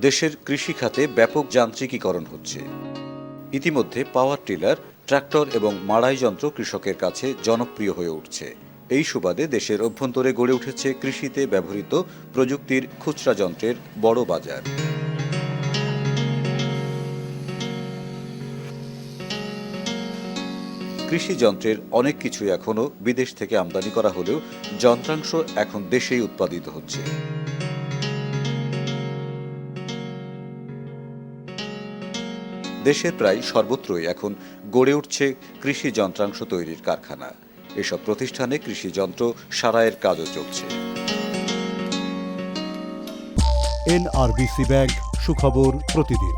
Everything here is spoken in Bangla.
দেশের কৃষি খাতে ব্যাপক যান্ত্রিকীকরণ হচ্ছে। ইতিমধ্যে পাওয়ার টিলার, ট্রাক্টর এবং মাড়াই যন্ত্র কৃষকের কাছে জনপ্রিয় হয়ে উঠছে। এই সুবাদে দেশের অভ্যন্তরে গড়ে উঠেছে কৃষিতে ব্যবহৃত প্রযুক্তির খুচরা যন্ত্রের বড় বাজার। কৃষি যন্ত্রের অনেক কিছু এখনও বিদেশ থেকে আমদানি করা হলেও যন্ত্রাংশ এখন দেশেই উৎপাদিত হচ্ছে। দেশের প্রায় সর্বত্রই এখন গড়ে উঠছে কৃষি যন্ত্রাংশ তৈরির কারখানা। এসব প্রতিষ্ঠানে কৃষি যন্ত্র সারাইয়ের কাজও চলছে। এনআরবিসি ব্যাংক, সুখবর প্রতিদিন।